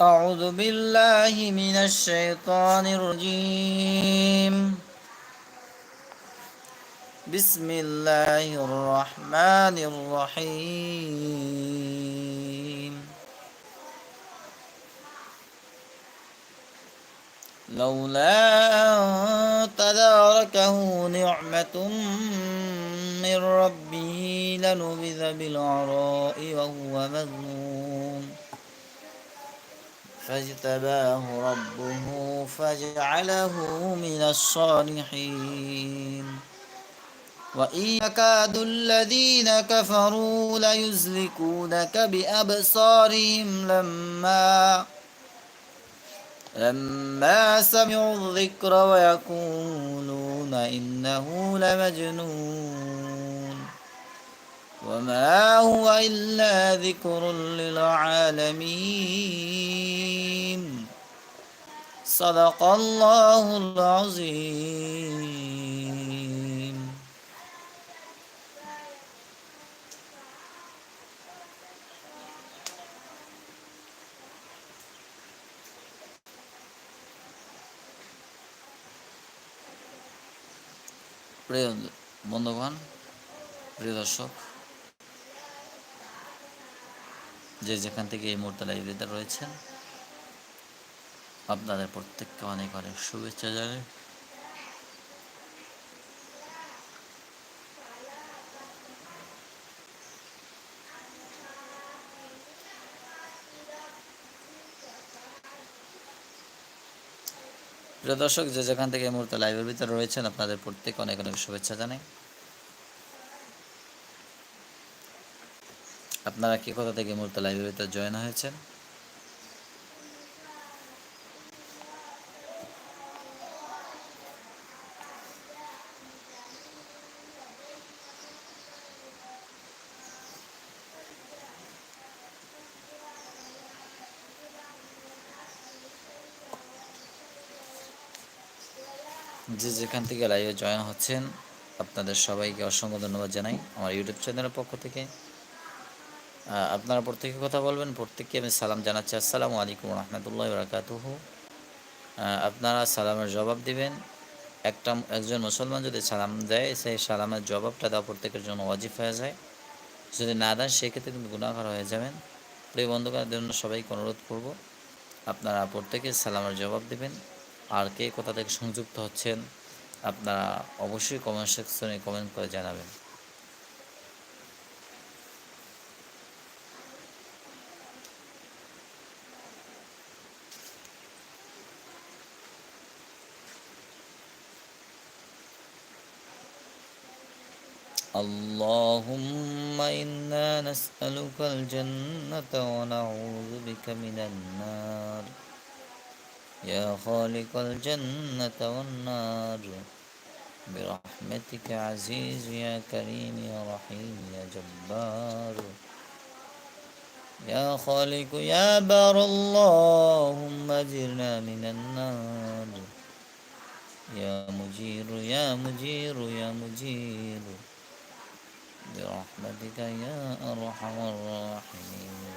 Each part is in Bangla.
أعوذ بالله من الشيطان الرجيم. بسم الله الرحمن الرحيم. لولا أن تداركه نعمة من ربه لنبذ بالعراء وهو مذموم فاجتباه ربه فجعله من الصالحين. وإن يكاد الذين كفروا ليزلقونك بأبصارهم لما لما سمعوا الذكر ويقولون إنه لمجنون. وما هو إلا ذكر للعالمين. صدق الله العظيم প্রিয় বন্ধুগণ প্রিয় দর্শক যে যেখান থেকে এই মুহূর্তে লাইব্রেরিতে রয়েছেন আপনাদের প্রত্যেককে অনেক অনেক শুভেচ্ছা জানাই। প্রিয় দর্শক, যে যেখান থেকে এই মুহূর্তে লাইভের ভিতরে রয়েছেন, আপনাদের প্রত্যেকে অনেক অনেক শুভেচ্ছা জানাই। আপনারা কি কোথা থেকে এই মুহূর্তে লাইভের ভিতরে জয়েন হয়েছেন? যে যেখান থেকে লাইভে জয়েন হচ্ছেন, আপনাদের সবাইকে অসংখ্য ধন্যবাদ জানাই আমার ইউটিউব চ্যানেলের পক্ষ থেকে। আপনারা প্রত্যেকে কথা বলবেন, প্রত্যেককে আমি সালাম জানাচ্ছি। আসসালামু আলাইকুম রহমতুল্লাহ বরাকাতুহ। আপনারা সালামের জবাব দিবেন। একটা একজন মুসলমান যদি সালাম দেয়, সেই সালামের জবাবটা দেওয়া প্রত্যেকের জন্য অজিফ হয়ে যায়। যদি না দেন, সেক্ষেত্রে কিন্তু গুণাকার হয়ে যাবেন। প্রিয় বন্ধুকার জন্য সবাইকে অনুরোধ করব, আপনারা প্রত্যেকে সালামের জবাব দিবেন। আর কে কোথা থেকে সংযুক্ত হচ্ছেন আপনারা অবশ্যই কমেন্ট সেকশনে কমেন্ট করে জানাবেন اللهم إنا نسألك الجنة ونعوذ بك من النار يا خالق الجنة والنار. برحمتك عزيز يا كريم يا رحيم يا جبار. يا خالق يا بار اللهم اجرنا من النار. يا مجير يا مجير يا مجير. برحمتك يا أرحم الراحمين.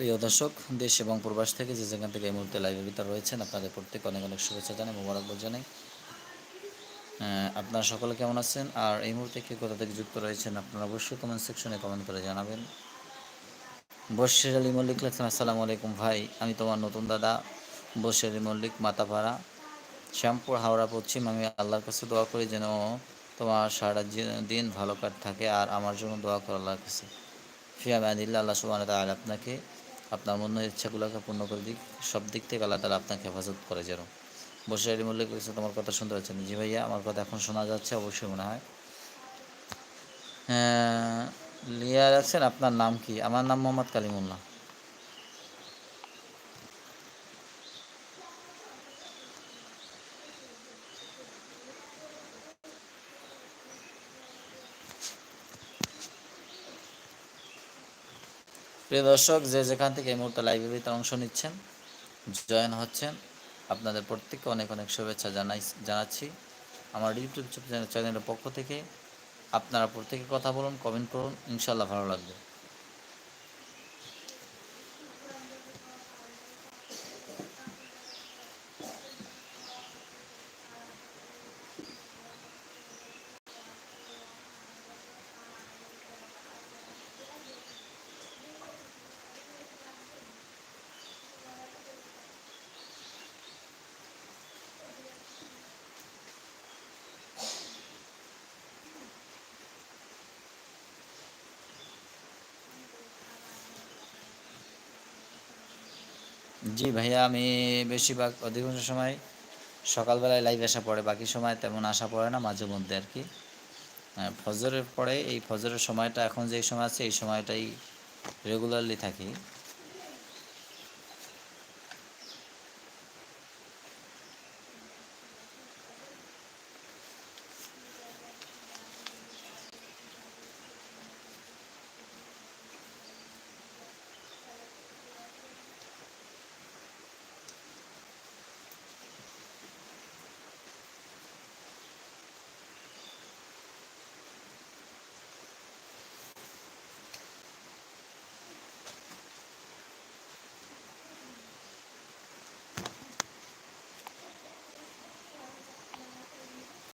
প্রিয় দর্শক, দেশ এবং প্রবাস থেকে যে যেখান থেকে এই মুহূর্তে লাইভের ভিতর রয়েছেন, আপনাদের প্রত্যেক অনেক অনেক শুভেচ্ছা জানাই, মোবারকবাদ জানাই। আপনারা সকলে কেমন আছেন? আর এই মুহূর্তে কে কোথা থেকে যুক্ত রয়েছেন আপনারা অবশ্যই কমেন্ট সেকশনে কমেন্ট করে জানাবেন। বশির আলী মল্লিক লেখছেন, আসসালামু আলাইকুম ভাই, আমি তোমার নতুন দাদা বশির আলী মল্লিক মাতাপাড়া শ্যামপুর, হাওড়া, পশ্চিম। আমি আল্লাহর কাছে দোয়া করি যেন তোমার সারা দিন ভালো কাট থাকে, আর আমার জন্য দোয়া করো আল্লাহর কাছে। ফিয়াম আদিল্লা আল্লাহ সুবাহ আপনাকে আপনার মনের ইচ্ছাগুলোকে পূর্ণ করে দিক সব দিক থেকে আল্লাহ তালা আপনাকে হেফাজত করে যেন। বসে আলী মল্লিক বলছে তোমার কথা শুনতে পাচ্ছেন জি ভাইয়া আমার কথা এখন শোনা যাচ্ছে অবশ্যই মনে হয়। হ্যাঁ, লিয়া আছেন আপনার নাম কি? আমার নাম মোহাম্মদ কালিমুল্লাহ। প্রিয় দর্শক, যে যেখান থেকে এই মুহূর্তে লাইব্রেরিতে অংশ নিচ্ছেন, জয়েন হচ্ছেন, আপনাদের প্রত্যেককে অনেক অনেক শুভেচ্ছা জানাই জানাচ্ছি। আমার ইউটিউব চ্যানেলের পক্ষ থেকে আপনারা প্রত্যেকে কথা বলুন কমেন্ট করুন ইনশাল্লাহ ভালো লাগবে। জি ভাইয়া, আমি বেশিরভাগ অধিকাংশ সময় সকালবেলায় লাইভ আসা পড়ে, বাকি সময় তেমন আসা পড়ে না, মাঝে মধ্যে আর কি। ফজরের পরে এই ফজরের সময়টা, এখন যে সময় আছে, এই সময়টাই রেগুলারলি থাকি।